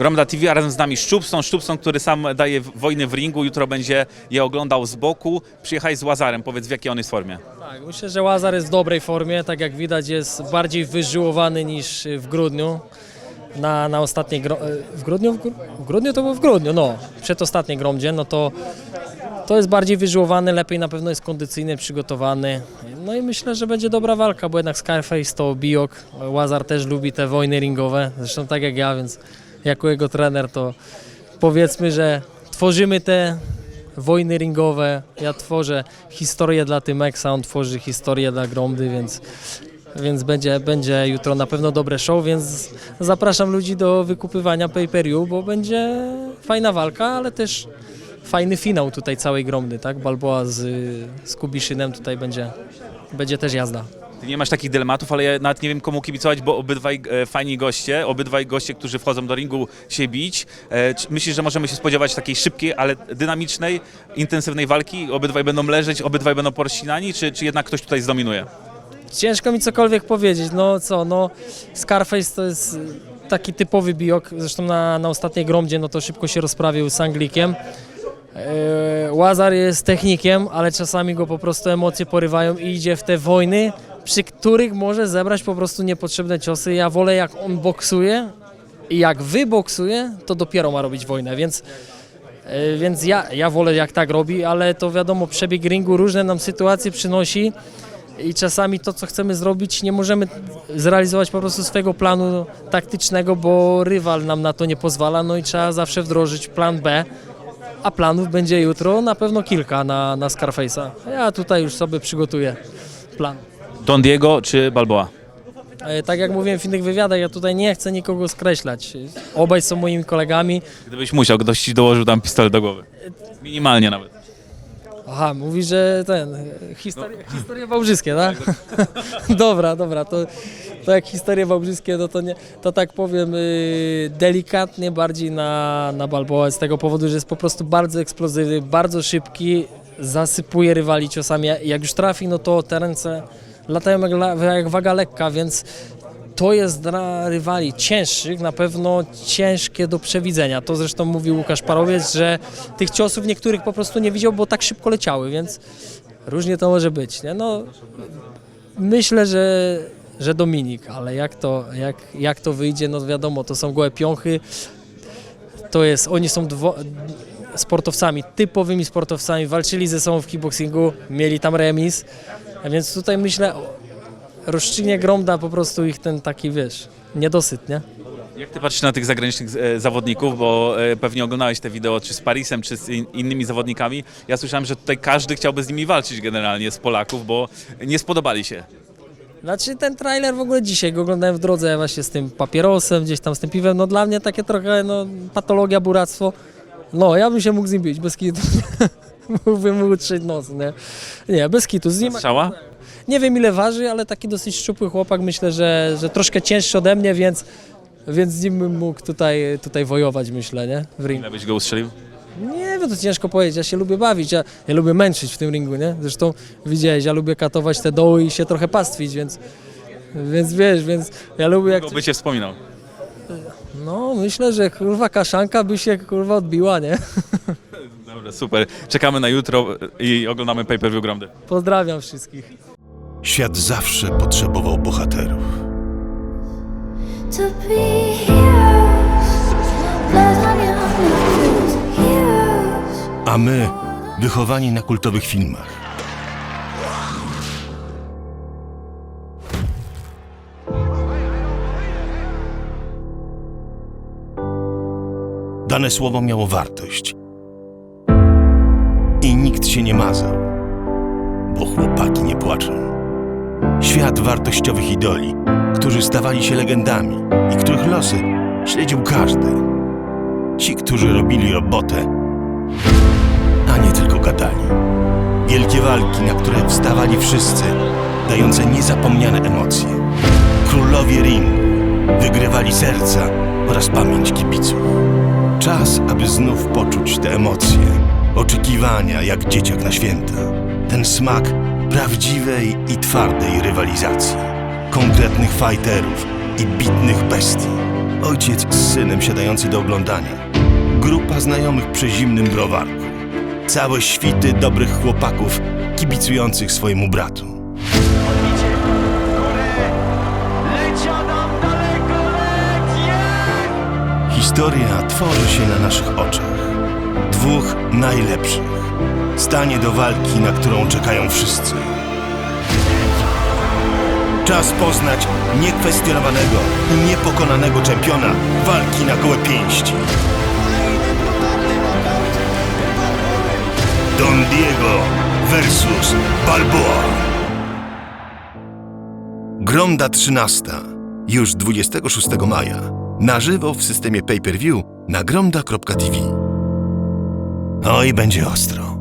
Gromda TV, a razem z nami Szczupson, Szczupson, który sam daje wojny w ringu, jutro będzie je oglądał z boku. Przyjechałeś z Łazarem, powiedz w jakiej on jest formie. Tak, myślę, że Łazar jest w dobrej formie, tak jak widać jest bardziej wyżyłowany niż w grudniu. Na, na ostatniej, gro... e, w grudniu? W, gru... w grudniu to było w grudniu, no, przedostatniej gromdzie, no to to jest bardziej wyżyłowany, lepiej na pewno jest kondycyjny, przygotowany. No i myślę, że będzie dobra walka, bo jednak Scarface to biok, Łazar też lubi te wojny ringowe, zresztą tak jak ja, więc jako jego trener to powiedzmy, że tworzymy te wojny ringowe. Ja tworzę historię dla Tymexa, on tworzy historię dla Gromdy, więc, więc będzie, będzie jutro na pewno dobre show, więc zapraszam ludzi do wykupywania pay-per-view, bo będzie fajna walka, ale też fajny finał tutaj całej Gromdy, tak? Balboa z, z Kubiszynem tutaj będzie, będzie też jazda. Ty nie masz takich dylematów, ale ja nawet nie wiem komu kibicować, bo obydwaj e, fajni goście, obydwaj goście, którzy wchodzą do ringu się bić. E, czy myślisz, że możemy się spodziewać takiej szybkiej, ale dynamicznej, intensywnej walki? Obydwaj będą leżeć, obydwaj będą porozcinani, czy, czy jednak ktoś tutaj zdominuje? Ciężko mi cokolwiek powiedzieć. No co, no Scarface to jest taki typowy biok. Zresztą na, na ostatniej gromdzie no to szybko się rozprawił z Anglikiem. E, Łazar jest technikiem, ale czasami go po prostu emocje porywają i idzie w te wojny, przy których może zebrać po prostu niepotrzebne ciosy. Ja wolę jak on boksuje i jak wyboksuje, to dopiero ma robić wojnę, więc E, Więc ja, ja wolę jak tak robi, ale to wiadomo, przebieg ringu różne nam sytuacje przynosi i czasami to, co chcemy zrobić, nie możemy zrealizować po prostu swojego planu taktycznego, bo rywal nam na to nie pozwala, no i trzeba zawsze wdrożyć plan B, a planów będzie jutro na pewno kilka na, na Scarface'a. Ja tutaj już sobie przygotuję plan. Don Diego czy Balboa? E, Tak jak mówiłem w innych wywiadach, ja tutaj nie chcę nikogo skreślać. Obaj są moimi kolegami, Gdybyś musiał, ktoś ci dołożył tam pistolet do głowy. Minimalnie nawet. Aha, mówi, że ten, e, historie, historie wałbrzyskie, tak? dobra, dobra, to, to jak historie wałbrzyskie, no to, nie, to tak powiem y, delikatnie bardziej na, na Balboa z tego powodu, że jest po prostu bardzo eksplozywny, bardzo szybki, zasypuje rywali ciosami, jak już trafi, no to te ręce latają jak, jak waga lekka, więc to jest dla rywali cięższych na pewno ciężkie do przewidzenia. To zresztą mówił Łukasz Parowiec, że tych ciosów niektórych po prostu nie widział, bo tak szybko leciały, więc różnie to może być. Nie? No, myślę, że, że Dominik, ale jak to, jak, jak to wyjdzie, no wiadomo, to są gołe piąchy. To jest, oni są dwo, sportowcami, typowymi sportowcami, walczyli ze sobą w kickboxingu, mieli tam remis, a więc tutaj myślę, rozstrzygnie Gromda po prostu ich ten taki, wiesz, niedosyt, nie? Jak ty patrzysz na tych zagranicznych e, zawodników, bo e, pewnie oglądałeś te wideo czy z Parisem, czy z in, innymi zawodnikami. Ja słyszałem, że tutaj każdy chciałby z nimi walczyć generalnie z Polaków, bo nie spodobali się. Znaczy ten trailer w ogóle dzisiaj go oglądałem w drodze właśnie z tym papierosem, gdzieś tam z tym piwem, no dla mnie takie trochę, no patologia, buractwo. No, ja bym się mógł z nim bić, bez kitu. Mógłbym mu utrzeć nos, nie? Nie, bez kitu. Z nim, Strzała? nie wiem ile waży, ale taki dosyć szczupły chłopak, myślę, że, że troszkę cięższy ode mnie, więc, więc z nim bym mógł tutaj, tutaj wojować, myślę, nie? W ringu. Ile byś go ustrzelił? Nie wiem, to ciężko powiedzieć. Ja się lubię bawić, ja, ja lubię męczyć w tym ringu, nie? Zresztą widziałeś, ja lubię katować te doły i się trochę pastwić, więc, więc wiesz, więc ja lubię jak... Kto by cię wspominał? No, myślę, że kurwa kaszanka by się kurwa odbiła, nie? Dobra, super. Czekamy na jutro i oglądamy pay-per-view Gromdy. Pozdrawiam wszystkich. Świat zawsze potrzebował bohaterów. To be heroes, blood on your hands, heroes. A my wychowani na kultowych filmach. Dane słowo miało wartość. I nikt się nie mazał, bo chłopaki nie płaczą. Świat wartościowych idoli, którzy stawali się legendami i których losy śledził każdy. Ci, którzy robili robotę, a nie tylko gadali. Wielkie walki, na które wstawali wszyscy, dające niezapomniane emocje. Królowie ringu wygrywali serca oraz pamięć kibiców. Czas, aby znów poczuć te emocje, oczekiwania jak dzieciak na święta. Ten smak prawdziwej i twardej rywalizacji, konkretnych fighterów i bitnych bestii. Ojciec z synem siadający do oglądania. Grupa znajomych przy zimnym browarku. Całe świty dobrych chłopaków kibicujących swojemu bratu. Historia tworzy się na naszych oczach. Dwóch najlepszych. Stanie do walki, na którą czekają wszyscy. Czas poznać niekwestionowanego i niepokonanego czempiona walki na gołe pięści. Don Diego versus Balboa. Gronda 13. Już 26 maja. Na żywo w systemie pay-per-view na gronda.tv. Oj, będzie ostro.